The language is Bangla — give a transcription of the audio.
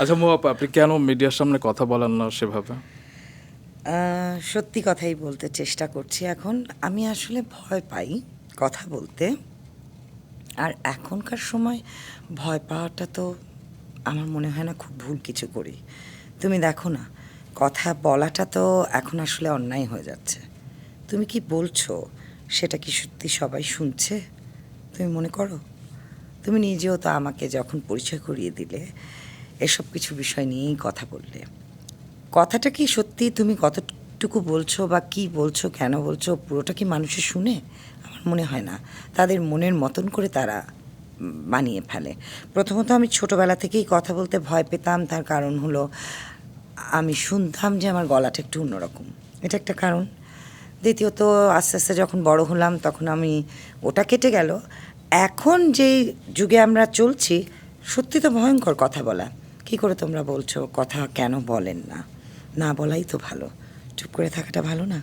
আচ্ছা মো আপা, আপনি কেন মিডিয়ার সামনে কথা বলেন না সেভাবে? সত্যি কথাই বলতে চেষ্টা করছি এখন। আমি আসলে ভয় পাই কথা বলতে। আর এখনকার সময় ভয় পাওয়াটা তো আমার মনে হয় না খুব ভুল কিছু করি। তুমি দেখো না কথা বলাটা তো এখন আসলে অন্যায় হয়ে যাচ্ছে। তুমি কি বলছো সেটা কি সত্যি সবাই শুনছে? তুমি মনে করো? তুমি নিজেও তো আমাকে যখন পরিচয় করিয়ে দিলে এসব কিছু বিষয় নিয়েই কথা বললে। কথাটা কি সত্যি তুমি কতটুকু বলছো বা কি বলছো, কেন বলছো, পুরোটা কি মানুষে শুনে? আমার মনে হয় না। তাদের মনের মতন করে তারা বানিয়ে ফেলে। প্রথমত আমি ছোটবেলা থেকেই কথা বলতে ভয় পেতাম। তার কারণ হলো, আমি শুনতাম যে আমার গলাটা একটু অন্যরকম। এটা একটা কারণ। দ্বিতীয়ত, আস্তে আস্তে যখন বড় হলাম, তখন আমি ওটা কেটে গেল। এখন যেই যুগে আমরা চলছি, সত্যি তো ভয়ঙ্কর কথা বলা। কি করে তোমরা বলছো? কথা কেন বলেন না? না বলাই তো ভালো। চুপ করে থাকাটা ভালো না?